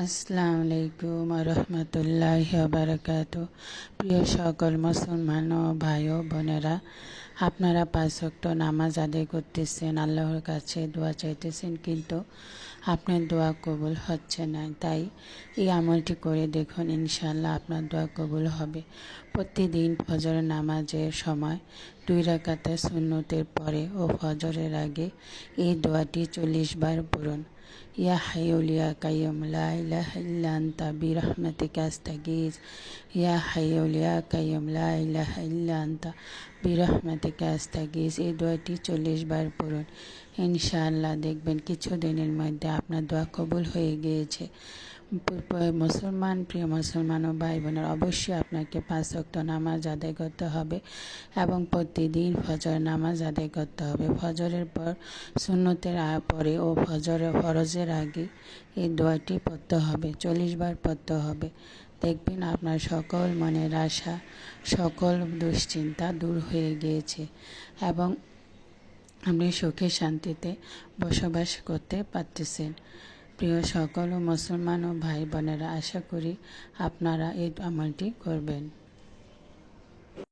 আসসালামু আলাইকুম রহমতুল্লাহ বারকাত প্রিয় সকল মুসলমান ও ভাই ও বোনেরা, আপনারা পাঁচ ওয়াক্ত নামাজ আদায় করতেছেন, আল্লাহর কাছে দোয়া চাইতেছেন, কিন্তু আপনার দোয়া কবুল হচ্ছে না। তাই এই আমলটি করে দেখুন ইনশাল্লাহ আপনার দোয়া কবুল হবে। প্রতিদিন ফজর নামাজের সময় দুই রাকাতে সুন্নতের পরে ও ফজরের আগে এই দোয়াটি চল্লিশ বার পড়ুন। ইয়া হাইয়ুল ইয়া কাইয়ুম, লা ইলাহা ইল্লা আনতা ইয়া হাইয়ুল ইয়া কাইয়ুম, লা ইলাহা ইল্লা আনতা বিরহমাতিকা এই দোয়াটি চল্লিশ বার পড়ুন। ইনশাআল্লাহ দেখবেন কিছু দিনের মধ্যে আপনার দোয়া কবুল হয়ে গিয়েছে। মুসলমান, প্রিয় মুসলমান ও ভাই বোনের অবশ্যই আপনাকে পাঁচ ওয়াক্ত নামাজ আদায় করতে হবে এবং প্রতিদিন ফজর নামাজ আদায় করতে হবে। ফজরের পর সুন্নতের পরে ও ফজরের ফরজের আগে এই দোয়াটি পড়তে হবে, চল্লিশ বার পড়তে হবে। দেখবেন আপনার সকল মনের আশা, সকল দুশ্চিন্তা দূর হয়ে গিয়েছে এবং আপনি সুখে শান্তিতে বসবাস করতে পারতেছেন। প্রিয় সকল মুসলমান ও ভাই বোনেরা আশা করি আপনারা এই আমলটি করবেন।